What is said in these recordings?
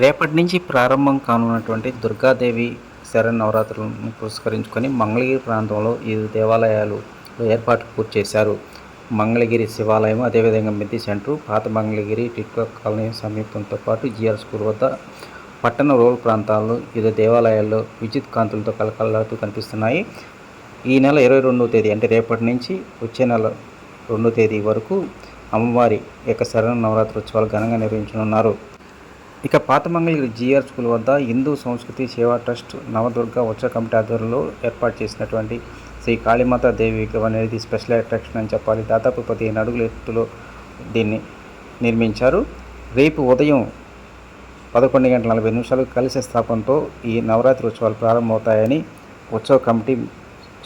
రేపటి నుంచి ప్రారంభం కానున్నటువంటి దుర్గాదేవి శరన్నవరాత్రులను పురస్కరించుకొని మంగళగిరి ప్రాంతంలో ఈ దేవాలయాలు ఏర్పాటు పూర్తి చేశారు. మంగళగిరి శివాలయం అదేవిధంగా మిద్ది సెంటర్ పాత మంగళగిరి టిట్కో కాలనీ సమీపంతో పాటు జిఆర్ స్కూల్ వద్ద పట్టణ రూరల్ ప్రాంతాల్లో వివిధ దేవాలయాల్లో విద్యుత్ కాంతులతో కలకలాడుతూ కనిపిస్తున్నాయి. ఈ నెల ఇరవై రెండవ తేదీ అంటే రేపటి నుంచి వచ్చే నెల రెండో తేదీ వరకు అమ్మవారి యొక్క శరణ నవరాత్రి ఉత్సవాలు ఘనంగా నిర్వహించనున్నారు. ఇక పాతమంగళగిరి జిఆర్ స్కూల్ వద్ద హిందూ సంస్కృతి సేవా ట్రస్ట్ నవదుర్గ ఉత్సవ కమిటీ ఆధ్వర్యంలో ఏర్పాటు చేసినటువంటి శ్రీ కాళీమాత దేవి విగ్రహం అనేది స్పెషల్ అట్రాక్షన్ అని చెప్పాలి. దాదాపు పదిహేను అడుగుల ఎత్తులో దీన్ని నిర్మించారు. రేపు ఉదయం పదకొండు గంటల నలభై నిమిషాలకు కలిసి స్థాపనతో ఈ నవరాత్రి ఉత్సవాలు ప్రారంభమవుతాయని ఉత్సవ కమిటీ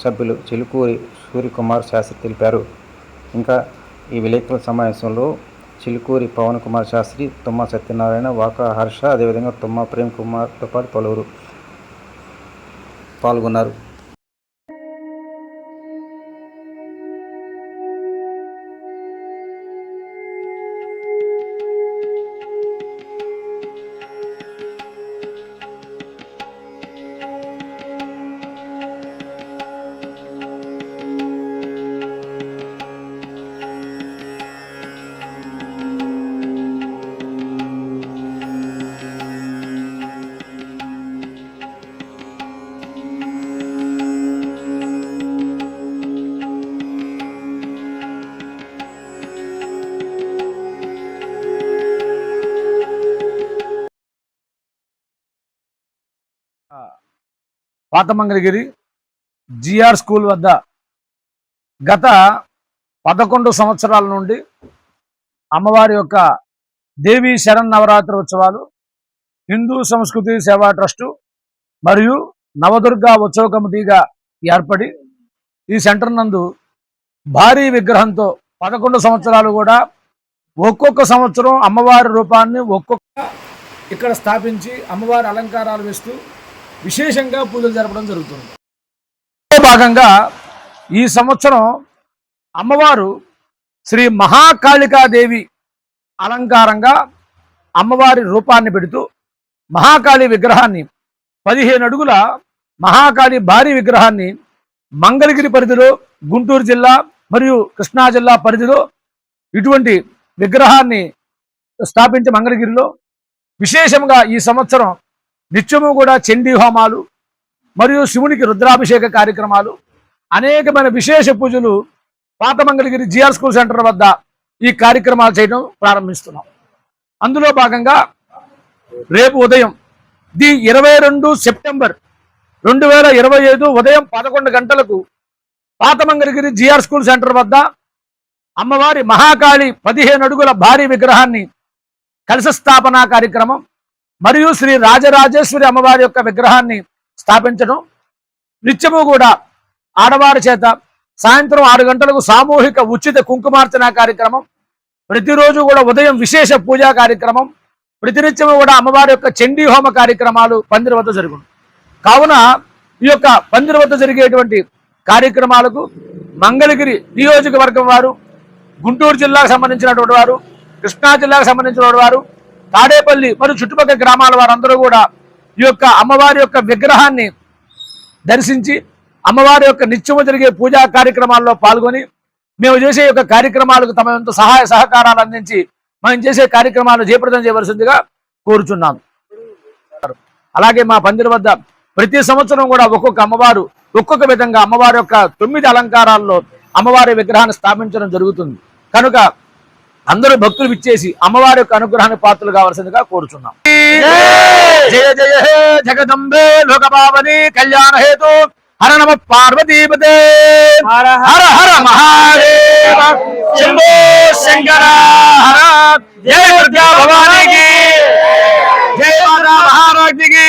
సభ్యులు చిలుకూరి సూర్యకుమార్ శాస్త్రి తెలిపారు. ఇంకా ఈ విలేకరుల సమావేశంలో చిలుకూరి పవన్ కుమార్ శాస్త్రి తుమ్మ సత్యనారాయణ వాకా హర్ష అదేవిధంగా తుమ్మ ప్రేమ్ కుమార్తో పాటు పలువురు పాల్గొన్నారు. పాతమంగళగిరి జిఆర్ స్కూల్ వద్ద గత పదకొండు సంవత్సరాల నుండి అమ్మవారి యొక్క దేవీ శరణ్ నవరాత్రి ఉత్సవాలు హిందూ సంస్కృతి సేవా ట్రస్టు మరియు నవదుర్గా ఉత్సవ కమిటీగా ఏర్పడి ఈ సెంటర్ నందు భారీ విగ్రహంతో పదకొండు సంవత్సరాలు కూడా ఒక్కొక్క సంవత్సరం అమ్మవారి రూపాన్ని ఒక్కొక్క ఇక్కడ స్థాపించి అమ్మవారి అలంకారాలు వేస్తూ విశేషంగా పూజలు జరపడం జరుగుతుంది. భాగంగా ఈ సంవత్సరం అమ్మవారు శ్రీ మహాకాళికాదేవి అలంకారంగా అమ్మవారి రూపాన్ని పెడుతూ మహాకాళి విగ్రహాన్ని పదిహేను అడుగుల మహాకాళి భారీ విగ్రహాన్ని మంగళగిరి పరిధిలో గుంటూరు జిల్లా మరియు కృష్ణా జిల్లా పరిధిలో ఇటువంటి విగ్రహాన్ని స్థాపించి మంగళగిరిలో. విశేషంగా ఈ సంవత్సరం నిత్యము కూడా చండీ హోమాలు మరియు శివునికి రుద్రాభిషేక కార్యక్రమాలు అనేకమైన విశేష పూజలు పాతమంగళగిరి జిఆర్ స్కూల్ సెంటర్ వద్ద ఈ కార్యక్రమాలు చేయడం ప్రారంభిస్తున్నాం. అందులో భాగంగా రేపు ఉదయం ది ఇరవై రెండు సెప్టెంబర్ రెండు వేల ఇరవై ఐదు ఉదయం పదకొండు గంటలకు పాతమంగళగిరి జిఆర్ స్కూల్ సెంటర్ వద్ద అమ్మవారి మహాకాళి పదిహేను అడుగుల భారీ విగ్రహాన్ని కలశ స్థాపన కార్యక్రమం మరియు శ్రీ రాజరాజేశ్వరి అమ్మవారి యొక్క విగ్రహాన్ని స్థాపించడం. నిత్యము కూడా ఆడవారి చేత సాయంత్రం ఆరు గంటలకు సామూహిక ఉచిత కుంకుమార్చన కార్యక్రమం. ప్రతిరోజు కూడా ఉదయం విశేష పూజా కార్యక్రమం. ప్రతినిత్యము కూడా అమ్మవారి యొక్క చండీ హోమ కార్యక్రమాలు పందిరి వద్ద జరుగును. కావున ఈ యొక్క పందిరి వద్ద జరిగేటువంటి కార్యక్రమాలకు మంగళగిరి నియోజకవర్గం వారు గుంటూరు జిల్లాకు సంబంధించినటువంటి వారు కృష్ణా జిల్లాకు సంబంధించినటువంటి వారు తాడేపల్లి మరియు చుట్టుపక్కల గ్రామాల వారందరూ కూడా ఈ యొక్క అమ్మవారి యొక్క విగ్రహాన్ని దర్శించి అమ్మవారి యొక్క నిత్యము జరిగే పూజా కార్యక్రమాల్లో పాల్గొని మేము చేసే యొక్క కార్యక్రమాలకు తమ వంతు సహాయ సహకారాలు అందించి మనం చేసే కార్యక్రమాలు జయప్రదం చేయవలసిందిగా కోరుచున్నాను. అలాగే మా పందిరి వద్ద ప్రతి సంవత్సరం కూడా ఒక్కొక్క అమ్మవారు ఒక్కొక్క విధంగా అమ్మవారి యొక్క తొమ్మిది అలంకారాల్లో అమ్మవారి విగ్రహాన్ని స్థాపించడం జరుగుతుంది. కనుక అందరూ భక్తులు విచ్చేసి అమ్మవారి యొక్క అనుగ్రహానికి పాత్రలు కావాల్సిందిగా కోరుచున్నాం. జయ జయ హే జగదంబే లోకపావని కళ్యాణ హేతు హర నమ పార్వతీపతే. హర హర మహాదేవ. శంభో శంకర హర. జయ దుర్గా భవానికి జయ మాతా మహారాజ్ఞికి